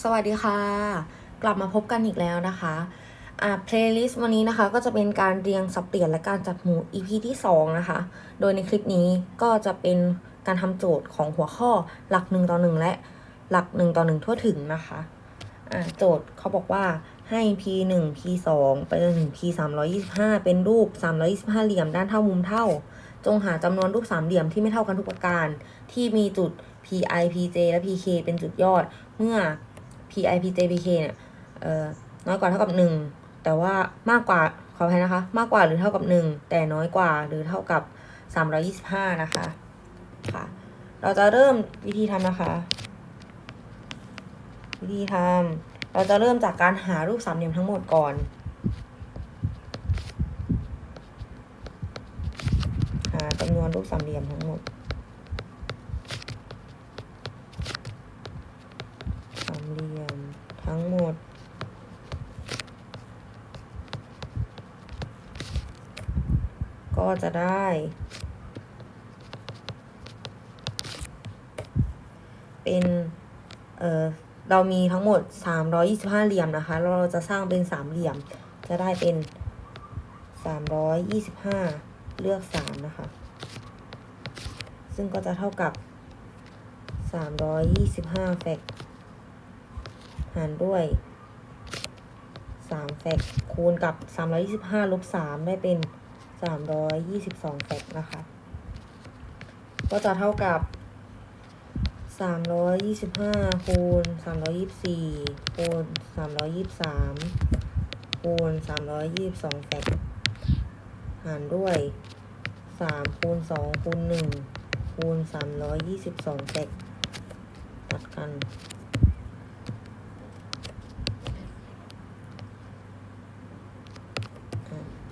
สวัสดีค่ะ กลับมาพบกันอีกแล้วนะคะอ่าเพลย์ลิสต์วันนี้นะคะ ก็จะเป็นการเรียงสับเปลี่ยนและการจัดหมู่ EP ที่ 2 นะคะ โดยในคลิปนี้ก็จะเป็นการทำโจทย์ของหัวข้อหลัก 1 ต่อ 1 และหลัก 1 ต่อ 1 ทั่วถึงนะคะอ่าโจทย์เขาบอกว่าให้ p 1 p 2ไปจนถึง p 325 เป็นรูป 325 เหลี่ยมด้านเท่ามุมเท่า จงหาจำนวนรูปสามเหลี่ยมที่ไม่เท่ากันทุกประการ ที่มีจุด pi pj และ pk เป็นจุดยอดเมื่อ pi pj pk เนี่ยเอ่อน้อยกว่าเท่ากับ 1 แต่ว่ามากกว่าขออภัยนะคะ มากกว่าหรือเท่ากับ 1 แต่น้อยกว่าหรือเท่ากับ 325 นะคะค่ะเราจะเริ่มวิธีทำนะคะ วิธีทำเราจะเริ่มจากการหารูปสามเหลี่ยมทั้งหมดก่อนหาจำนวนรูปสามเหลี่ยมทั้งหมด สาม เหลี่ยมทั้งหมด ก็จะได้ เป็น เออเรามีทั้งหมด 325 เหลี่ยมนะคะเราจะสร้างเป็นสามเหลี่ยม จะได้เป็น 325 เลือก 3 นะคะ ซึ่งก็จะเท่ากับ 325 แฟก หารด้วย3แฟกคูณกับ 325ลบ3ได้เป็น 322แฟกนะคะ ก็จะเท่ากับ 325คูณ324คูณ323คูณ322แฟกหารด้วย3คูณ2คูณ1คูณ322แฟกตัดกัน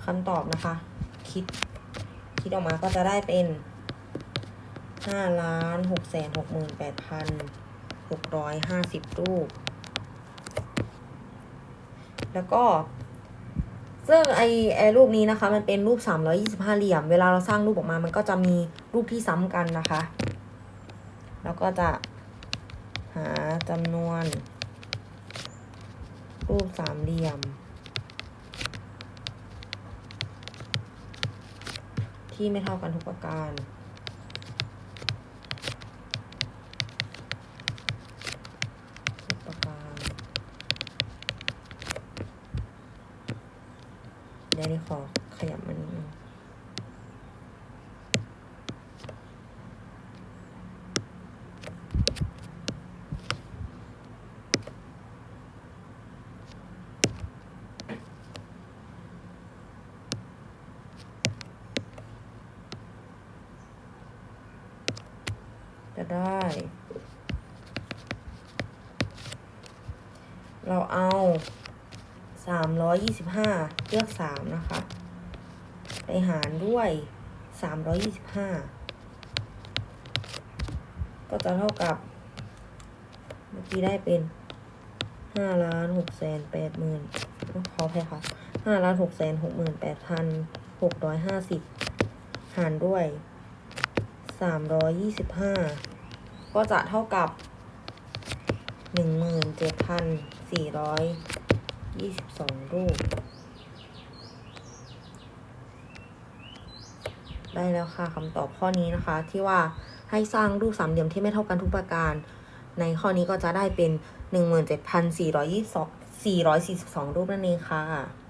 อะ คำตอบนะคะ คิด คิดออกมาก็จะได้เป็นห้าล้านหกแสนหกหมื่นแปดพันหกร้อยห้าสิบรูป แล้วก็ซึ่งไอไอรูปนี้นะคะ มันเป็นรูปสามร้อยี่สิบห้าเหลี่ยม เวลาเราสร้างรูปออกมา มันก็จะมีรูปที่ซ้ำกันนะคะ แล้วก็จะหาจำนวน รูปสามเหลี่ยม ที่ไม่เท่ากันทุกประการ ทุกประการ เดี๋ยวนี้ขอขยับมันนิดนึง จะได้ เราเอาสามร้อยยี่สิบห้าเลือกสามนะคะ ไปหารด้วยสามร้อยยี่สิบห้าก็จะเท่ากับ เมื่อกี้ได้เป็นห้าล้านหกแสนแปดหมื่นขอแพ้ค่ะห้าล้านหกแสนหกหมื่นแปดพันหกร้อยห้าสิบหารด้วย สามร้อยยี่สิบห้าก็จะเท่ากับหนึ่งหมื่นเจ็ดพันสี่ร้อยยี่สิบสองรูป ได้แล้วค่ะคำตอบข้อนี้นะคะที่ว่าให้สร้างรูปสามเหลี่ยมที่ไม่เท่ากันทุกประการ ในข้อนี้ก็จะได้เป็นหนึ่งหมื่นเจ็ดพันสี่ร้อยยี่สี่ร้อยสี่สิบสองรูปนั่นเองค่ะ